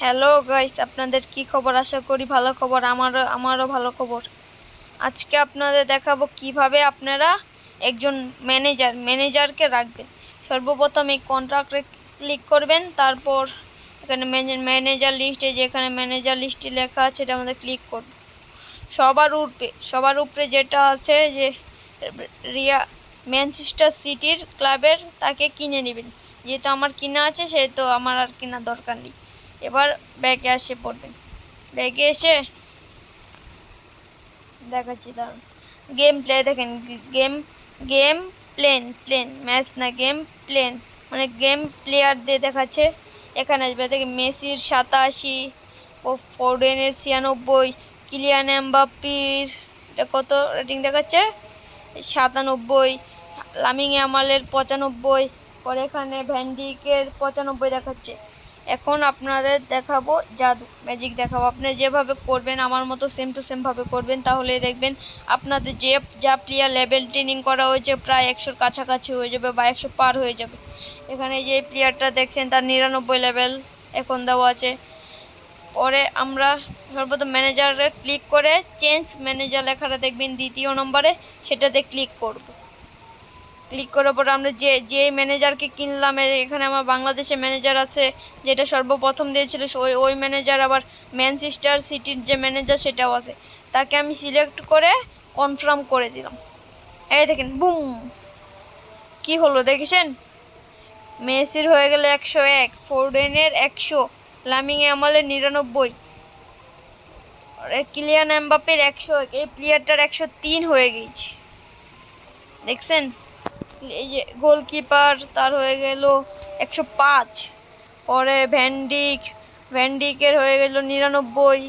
Hello guys আপনাদের কি খবর? আশা করি ভালো খবর। আমারও আমারও ভালো খবর। আজকে আপনাদের দেখাবো কীভাবে আপনারা একজন ম্যানেজার ম্যানেজারকে রাখবেন। সর্বপ্রথম এই কন্ট্রাক্টে ক্লিক করবেন, তারপর এখানে ম্যানেজার লিস্টে যেখানে ম্যানেজার লিস্টে লেখা আছে এটা আমাদের ক্লিক করব। সবার উপরে সবার উপরে যেটা আছে যে, রিয়া ম্যানচেস্টার সিটির ক্লাবের তাকে কিনে নেবেন। যেহেতু আমার কিনা আছে, সেহেতু আমার আর কেনার দরকার নেই। এবার ব্যাগে আসে পড়বেন। ব্যাগে এসে দেখাচ্ছি, দাঁড়ান। গেম প্লে দেখেন game game plane plane match না গেম প্লেন মানে গেম প্লেয়ার দিয়ে দেখাচ্ছে। এখানে আসবে দেখে মেসির সাতাশি, ও ফোর্ডেনের ছিয়ানব্বই কিলিয়ান এমবাপির এটা কত রেটিং দেখাচ্ছে? সাতানব্বই লামিং আমালের পঁচানব্বই, পরে এখানে ভ্যান্ডিকের পঁচানব্বই দেখাচ্ছে। এখন আপনাদের দেখাবো জাদু ম্যাজিক দেখাবো। আপনি যেভাবে করবেন, আমার মতো সেম টু সেমভাবে করবেন, তাহলে দেখবেন আপনাদের যে, যা প্লেয়ার লেভেল ট্রেনিং করা হয়েছে, প্রায় একশোর কাছাকাছি হয়ে যাবে বা একশো পার হয়ে যাবে। এখানে যে প্লেয়ারটা দেখছেন, তার নিরানব্বই লেভেল এখন দেওয়া আছে। পরে আমরা সর্বপ্রথম ম্যানেজারে ক্লিক করে চেঞ্জ ম্যানেজার লেখাটা দেখবেন দ্বিতীয় নম্বরে, সেটাতে ক্লিক করব। ক্লিক করার পর আমরা যে যে ম্যানেজারকে কিনলাম এখানে আমার বাংলাদেশে ম্যানেজার আছে, যেটা সর্বপ্রথম দিয়েছিল ওই ওই ম্যানেজার আবার ম্যানচেস্টার সিটির যে ম্যানেজার সেটাও আছে। তাকে আমি সিলেক্ট করে কনফার্ম করে দিলাম। এই দেখেন বুম কি হলো দেখেছেন? মেসির হয়ে গেলে একশো এক, ফোরডেনের একশো লামিং আমলের নিরানব্বই। কিলিয়ান এমবাপের একশো এক, এই প্লেয়ারটার একশো তিন হয়ে গিয়েছে। দেখছেন? এই যে গোলকিপার, তার হয়ে গেল একশো পাঁচ। পরে ভ্যান্ডিক, ভ্যান্ডিকের হয়ে গেল নিরানব্বই।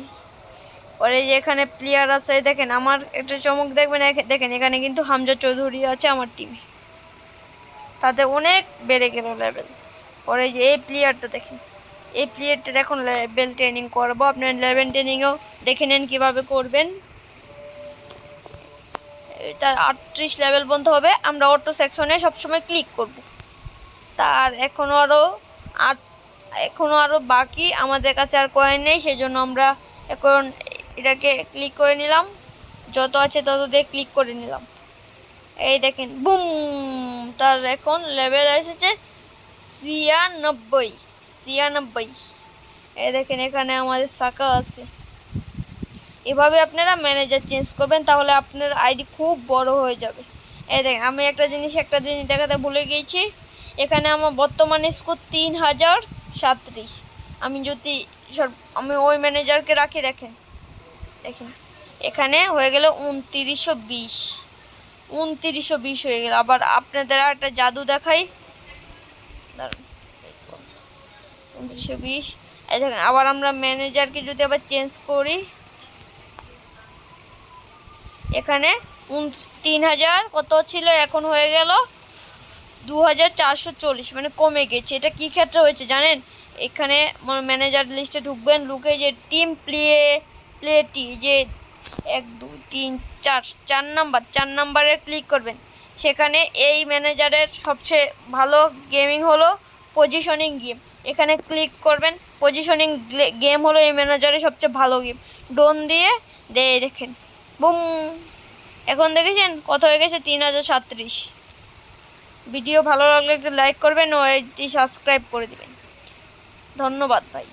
পরে যে এখানে প্লেয়ার আছে, দেখেন আমার একটা চমক দেখবেন দেখেন এখানে কিন্তু হামজা চৌধুরী আছে আমার টিমে তাতে অনেক বেড়ে গেল লেভেল পরে যে এই প্লেয়ারটা দেখেন, এই প্লেয়ারটার এখন লেভেল ট্রেনিং করব। আপনার লেভেল ট্রেনিংও দেখে নেন কীভাবে করবেন। তার আটত্রিশ লেভেল পর্যন্ত হবে। আমরা অটো সেকশনে সবসময় ক্লিক করব। তার এখনও আরও আট এখনও আরও বাকি। আমাদের কাছে আর কয়েন নেই সেই জন্য আমরা এখন এটাকে ক্লিক করে নিলাম। যত আছে তত দিয়ে ক্লিক করে নিলাম। এই দেখেন, বুম! তার এখন লেভেল এসেছে ছিয়ানব্বই ছিয়ানব্বই। এই দেখেন, এখানে আমাদের শাখা আছে। এভাবে আপনারা ম্যানেজার চেঞ্জ করবেন, তাহলে আপনার আইডি খুব বড় হয়ে যাবে। এই দেখেন, আমি একটা জিনিস একটা জিনিস দেখাতে ভুলে গিয়েছি। এখানে আমার বর্তমানে স্কোর তিন হাজার সাতত্রিশ আমি যদি আমি ওই ম্যানেজারকে রাখি, দেখেন। দেখেন, এখানে হয়ে গেল উনতিরিশশো বিশ। উনতিরিশশো বিশ হয়ে গেল। আবার আপনাদের একটা জাদু দেখাই। উনত্রিশশো বিশ। এই দেখেন, আবার আমরা ম্যানেজারকে যদি আবার চেঞ্জ করি এখানে তিন হাজার কত ছিল? এখন হয়ে গেল দু হাজার চারশো চল্লিশ মানে কমে গেছে। এটা কী ক্ষেত্রে হয়েছে জানেন? এখানে ম্যানেজার লিস্টে ঢুকবেন লুকে যে টিম প্লে প্লেটি যে এক দু তিন, চার চার নাম্বার চার নাম্বারে ক্লিক করবেন। সেখানে এই ম্যানেজারের সবচেয়ে ভালো গেমিং হলো পজিশনিং গেম এখানে ক্লিক করবেন পজিশনিং গেম হলো এই ম্যানেজারের সবচেয়ে ভালো গেম ডোন দিয়ে দে দেখেন। বুম। এখন দেখেছেন? কত হয়ে গেছে? তিন হাজার ভিডিও ভালো লাগলে একটু লাইক করবেন ও এটি সাবস্ক্রাইব করে দেবেন। ধন্যবাদ ভাই।